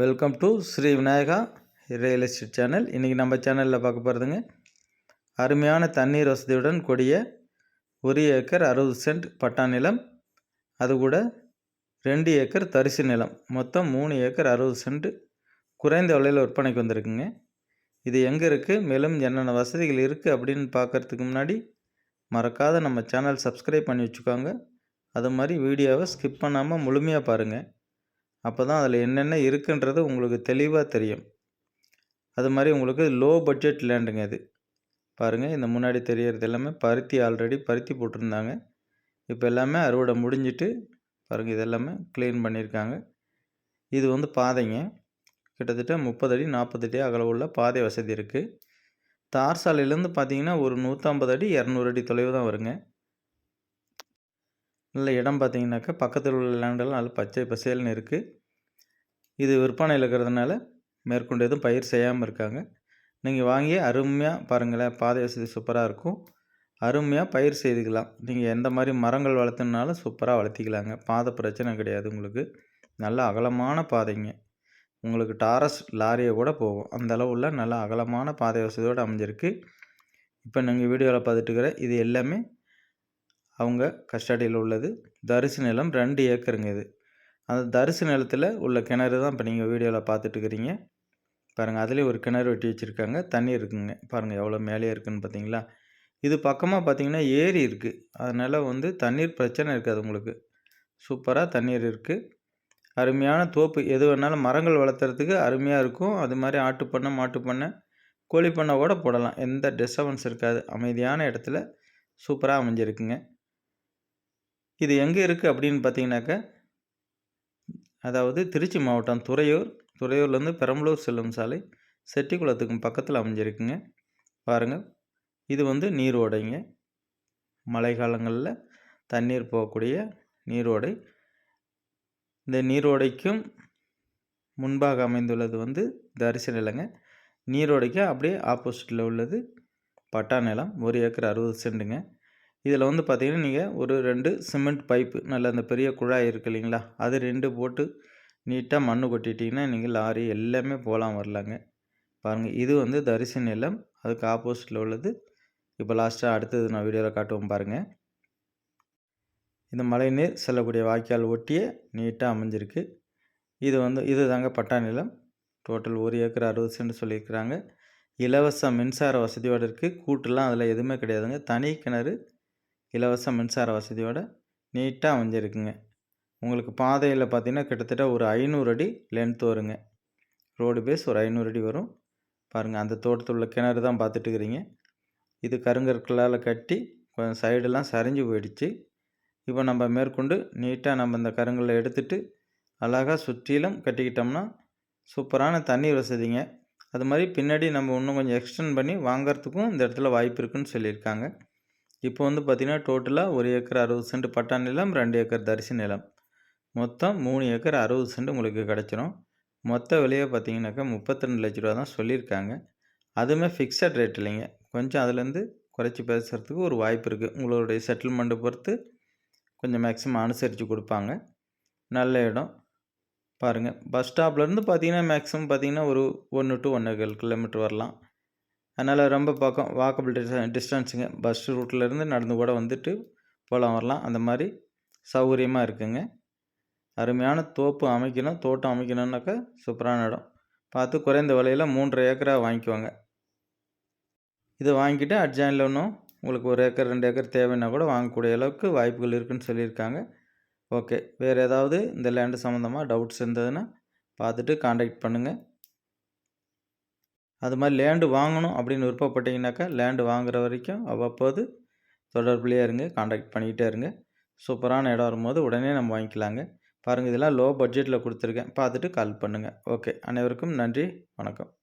Welcome to Sri Vinayaka real estate channel இன்றைக்கி நம்ம சேனலில் பார்க்க போகிறதுங்க அருமையான தண்ணீர் வசதியுடன் கூடிய ஒரு ஏக்கர் அறுபது சென்ட் பட்டா நிலம் அது கூட ரெண்டு ஏக்கர் தரிசு நிலம். மொத்தம் மூணு ஏக்கர் அறுபது சென்ட் குறைந்த விலையில் விற்பனைக்கு வந்திருக்குங்க. இது எங்கே இருக்குது மேலும் என்னென்ன வசதிகள் இருக்குது அப்படின்னு பார்க்குறதுக்கு முன்னாடி மறக்காத நம்ம சேனல் சப்ஸ்கிரைப் பண்ணி வச்சுக்கோங்க. அது மாதிரி வீடியோவை ஸ்கிப் பண்ணாமல் முழுமையாக பாருங்கள் அப்போ தான் அதில் என்னென்ன இருக்குன்றது உங்களுக்கு தெளிவாக தெரியும். அது மாதிரி உங்களுக்கு லோ பட்ஜெட் லேண்டுங்க இது பாருங்கள் இந்த முன்னாடி தெரியறது எல்லாமே பருத்தி ஆல்ரெடி பருத்தி போட்டிருந்தாங்க. இப்போ எல்லாமே அறுவடை முடிஞ்சிட்டு பாருங்கள் இது எல்லாமே க்ளீன் பண்ணியிருக்காங்க. இது வந்து பாதைங்க. கிட்டத்தட்ட முப்பது அடி நாற்பது அடி அகல உள்ள பாதை வசதி இருக்குது தார் சாலையிலேருந்து பார்த்தீங்கன்னா ஒரு நூற்றம்பது அடி இரநூறு அடி தொலைவு தான் வருங்க. நல்ல இடம் பார்த்தீங்கன்னாக்கா பக்கத்தில் உள்ள லேண்டெல்லாம் நல்ல பச்சை பசேல்னு இருக்குது இது விற்பனையில் இருக்கிறதுனால மேற்கொண்டு எதுவும் பயிர் செய்யாமல் இருக்காங்க. நீங்கள் வாங்கி அருமையாக பாருங்களேன் பாதை வசதி சூப்பராக இருக்கும். அருமையாக பயிர் செய்துக்கலாம். நீங்கள் எந்த மாதிரி மரங்கள் வளர்த்துனாலும் சூப்பராக வளர்த்திக்கலாங்க. பாதை பிரச்சனை கிடையாது உங்களுக்கு. நல்ல அகலமான பாதைங்க. உங்களுக்கு டாரஸ் லாரியை கூட போகும். அந்த அளவுள்ள நல்ல அகலமான பாதை வசதியோடு அமைஞ்சிருக்கு. இப்போ நீங்கள் வீடியோவில் பார்த்துட்டுருக்கிற இது எல்லாமே அவங்க கஸ்டடியில் உள்ளது. தரிசு நிலம் ரெண்டு ஏக்கருங்க இது. அந்த தரிசு நிலத்தில் உள்ள கிணறு தான் இப்போ நீங்கள் வீடியோவில் பார்த்துட்டுருக்கிறீங்க. பாருங்கள் அதுலேயும் ஒரு கிணறு வெட்டி வச்சுருக்காங்க. தண்ணி இருக்குங்க. பாருங்கள் எவ்வளோ மேலே இருக்குதுன்னு பார்த்தீங்களா இது பக்கமாக பார்த்தீங்கன்னா ஏரி இருக்குது அதனால் வந்து தண்ணீர் பிரச்சனை இருக்காது உங்களுக்கு. சூப்பராக தண்ணீர் இருக்குது அருமையான தோப்பு. எது வேணாலும் மரங்கள் வளர்த்துறதுக்கு அருமையாக இருக்கும். அது மாதிரி ஆட்டு மாட்டுப்பண்ணை மாட்டு கோழி பண்ணை கூட போடலாம். எந்த டிஸ்டர்பன்ஸ் இருக்காது. அமைதியான இடத்துல சூப்பராக அமைஞ்சிருக்குங்க. இது எங்கே இருக்குது அப்படின்னு பார்த்தீங்கன்னாக்கா அதாவது திருச்சி மாவட்டம் துறையூர். துறையூர்லேருந்து பெரம்பலூர் செல்லும் சாலை. செட்டிக்குளத்துக்கும் பக்கத்தில் அமைஞ்சிருக்குங்க. பாருங்கள் இது வந்து நீரோடைங்க மழை காலங்களில் தண்ணீர் போகக்கூடிய நீரோடை இந்த நீரோடைக்கும் முன்பாக அமைந்துள்ளது வந்து தரிசு நிலங்க. நீரோடைக்கு அப்படியே ஆப்போசிட்டில் உள்ளது. பட்டா நிலம். ஒரு ஏக்கர் அறுபது சென்ட்டுங்க இதில் வந்து பார்த்திங்கன்னா நீங்கள் ஒரு ரெண்டு சிமெண்ட் பைப்பு நல்ல அந்த பெரிய குழாய் இருக்குது இல்லைங்களா? அது ரெண்டு போட்டு நீட்டாக மண் கொட்டிட்டிங்கன்னா நீங்கள் லாரி எல்லாமே போகலாம் வரலாங்க. பாருங்கள் இது வந்து தரிசு நிலம். அதுக்கு ஆப்போசிட்டில் உள்ளது. இப்போ லாஸ்ட்டாக அடுத்தது நான் வீடியோவில் காட்டுவோம் பாருங்கள் இந்த மழை நீர் செல்லக்கூடிய வாய்க்கால் ஒட்டியே நீட்டாக அமைஞ்சிருக்கு. இது வந்து இது தாங்க பட்டா நிலம். டோட்டல் ஒரு ஏக்கர் அறுபது சென்ட் சொல்லியிருக்கிறாங்க. இலவச மின்சார வசதியோடு இருக்குது கூட்டுலாம் அதில் எதுவுமே கிடையாதுங்க. தனி கிணறு இலவச மின்சார வசதியோடு நீட்டாக அமைஞ்சிருக்குங்க. உங்களுக்கு பாதையில் பார்த்திங்கன்னா கிட்டத்தட்ட ஒரு ஐநூறு அடி லென்த் வருங்க. ரோடு பேஸ் ஒரு ஐநூறு அடி வரும். பாருங்கள் அந்த தோட்டத்தில் உள்ள கிணறு தான் பார்த்துட்டு இருக்கிறீங்க. இது கருங்கற்களால் கட்டி கொஞ்சம் சைடெல்லாம் சரிஞ்சு போயிடுச்சு. இப்போ நம்ம மேற்கொண்டு நீட்டாக நம்ம இந்த கருங்கலை எடுத்துகிட்டு அழகாக சுற்றிலும் கட்டிக்கிட்டோம்னா சூப்பரான தண்ணீர் வசதிங்க. அது மாதிரி பின்னாடி நம்ம இன்னும் கொஞ்சம் எக்ஸ்டெண்ட் பண்ணி வாங்கிறதுக்கும் இந்த இடத்துல வாய்ப்பு இருக்குதுன்னு சொல்லியிருக்காங்க. இப்போ வந்து பார்த்திங்கன்னா டோட்டலாக ஒரு ஏக்கர் அறுபது சென்ட் பட்டா நிலம் ரெண்டு ஏக்கர் தரிசி நிலம். மொத்தம் மூணு ஏக்கர் அறுபது சென்ட் உங்களுக்கு கிடச்சிரும். மொத்த விலையை பார்த்தீங்கன்னாக்கா முப்பத்திரெண்டு லட்ச ரூபா தான் சொல்லியிருக்காங்க. அதுவுமே ஃபிக்ஸட் ரேட் இல்லைங்க. கொஞ்சம் அதுலேருந்து குறைச்சி பேசுகிறதுக்கு ஒரு வாய்ப்பு இருக்குது உங்களுடைய செட்டில்மெண்ட்டை பொறுத்து கொஞ்சம் மேக்ஸிமம் அனுசரித்து கொடுப்பாங்க. நல்ல இடம். பாருங்கள் பஸ் ஸ்டாப்லேருந்து பார்த்தீங்கன்னா மேக்ஸிமம் பார்த்தீங்கன்னா ஒரு ஒன்று டு ஒன்றரை கிலோமீட்டர் வரலாம். அதனால் ரொம்ப பக்கம் வாக்கபிள் டிஸ்டன் டிஸ்டன்ஸுங்க பஸ் ரூட்லேருந்து நடந்து கூட வந்துட்டு போகலாம் வரலாம். அந்த மாதிரி சௌகரியமாக இருக்குங்க. அருமையான தோப்பு அமைக்கணும் தோட்டம் அமைக்கணுன்னாக்கா சூப்பரான இடம். பார்த்து குறைந்த விலையில் மூன்றரை ஏக்கராக வாங்கிக்குவாங்க இதை வாங்கிட்டு அட்ஜாயினில் ஒன்றும் உங்களுக்கு ஒரு ஏக்கர் ரெண்டு ஏக்கர் தேவைன்னா கூட வாங்கக்கூடிய அளவுக்கு வாய்ப்புகள் இருக்குதுன்னு சொல்லியிருக்காங்க. ஓகே. வேறு ஏதாவது இந்த லேண்டு சம்மந்தமாக டவுட்ஸ் இருந்ததுன்னா பார்த்துட்டு காண்டாக்ட் பண்ணுங்கள் அது மாதிரி லேண்டு வாங்கணும் அப்படின்னு விருப்பப்பட்டீங்கன்னாக்கா லேண்டு வாங்குற வரைக்கும் அவ்வப்போது தொடர்புலேயே இருங்க காண்டாக்ட் பண்ணிக்கிட்டே இருங்க. சூப்பரான இடம் வரும்போது உடனே நம்ம வாங்கிக்கலாங்க. பாருங்கள் இதெல்லாம் லோ பட்ஜெட்டில் கொடுத்துருக்கேன். பார்த்துட்டு கால் பண்ணுங்கள் ஓகே அனைவருக்கும் நன்றி வணக்கம்.